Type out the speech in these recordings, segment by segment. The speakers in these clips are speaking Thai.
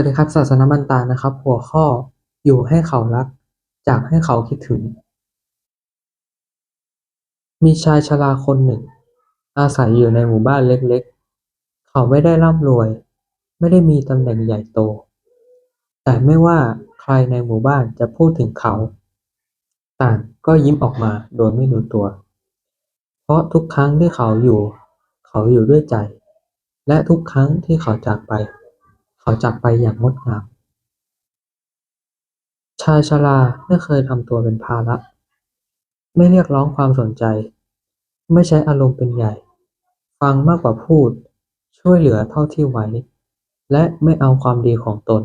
วัสดีครับ ศาสนบัญตานะครับ หัวข้อ อยู่ให้เขารัก จากให้เขาคิดถึง มีชายชราคนหนึ่ง อาศัยอยู่ในหมู่บ้านเล็กๆ เขาไม่ได้ร่ำรวย ไม่ได้มีตำแหน่งใหญ่โต แต่ไม่ว่าใครในหมู่บ้านจะพูดถึงเขา ต่างก็ยิ้มออกมาโดยไม่รู้ตัว เพราะทุกครั้งที่เขาอยู่ เขาอยู่ด้วยใจ และทุกครั้งที่เขาจากไป เขาจากไปอย่างงดงามชายชราไม่เคยทำตัวเป็นภาระ ไม่เรียกร้องความสนใจ ไม่ใช้อารมณ์เป็นใหญ่ ฟังมากกว่าพูด ช่วยเหลือเท่าที่ไหว และไม่เอาความดีของตน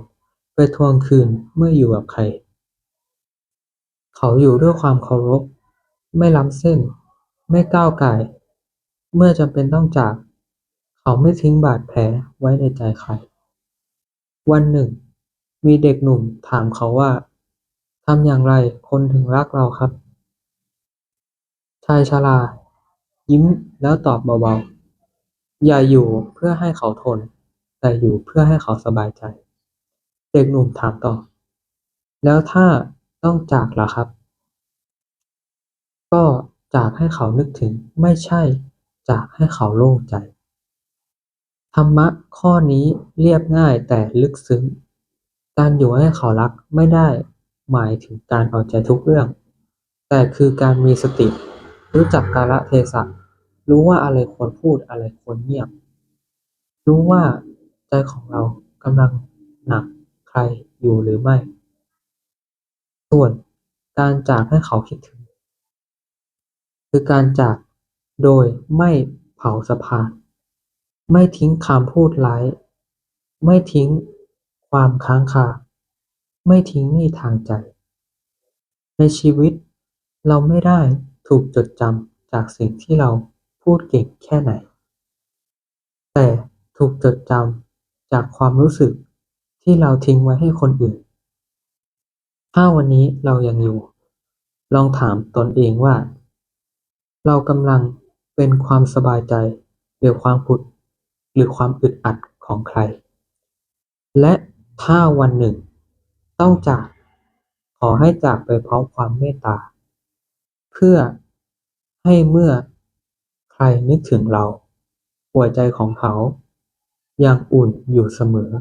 ไปทวงคืนเมื่ออยู่กับใคร เขาอยู่ด้วยความเคารพ ไม่ล้ำเส้น ไม่ก้าวไก่ เมื่อจำเป็นต้องจาก เขาไม่ทิ้งบาดแผลไว้ในใจใคร วันหนึ่ง มีเด็กหนุ่มถามเขาว่า ทำอย่างไรคนถึงรักเราครับ ชายชรายิ้มแล้วตอบเบาๆ อย่าอยู่เพื่อให้เขาทน แต่อยู่เพื่อให้เขาสบายใจ เด็กหนุ่มถามต่อ แล้วถ้าต้องจากล่ะครับ ก็จากให้เขานึกถึงไม่ใช่จากให้เขาโล่งใจ ธรรมะข้อนี้เรียบง่ายแต่ลึกซึ้ง การอยู่ให้เขารักไม่ได้หมายถึงการเอาใจทุกเรื่อง แต่คือการมีสติ รู้จักกาลเทศะ รู้ว่าอะไรควรพูดอะไรควรเงียบ รู้ว่าใจของเรากำลังหนักใครอยู่หรือไม่ ส่วนการจากให้เขาคิดถึง คือการจากโดยไม่เผาสะพาน ไม่ทิ้งคำพูดร้าย ไม่ทิ้งความค้างคา ไม่ทิ้งหนี้ทางใจ ในชีวิตเราไม่ได้ถูกจดจำจากสิ่งที่เราพูดเก่งแค่ไหน แต่ถูกจดจำจากความรู้สึกที่เราทิ้งไว้ให้คนอื่น ถ้าวันนี้เรายังอยู่ ลองถามตนเองว่า เรากำลังเป็นความสบายใจหรือความผุด หรือความอึดอัดของใคร และถ้าวันหนึ่ง ต้องจาก ขอให้จากไปพร้อมความเมตตา เพื่อให้เมื่อใครนึกถึงเรา หัวใจของเขา ยังอุ่นอยู่เสมอ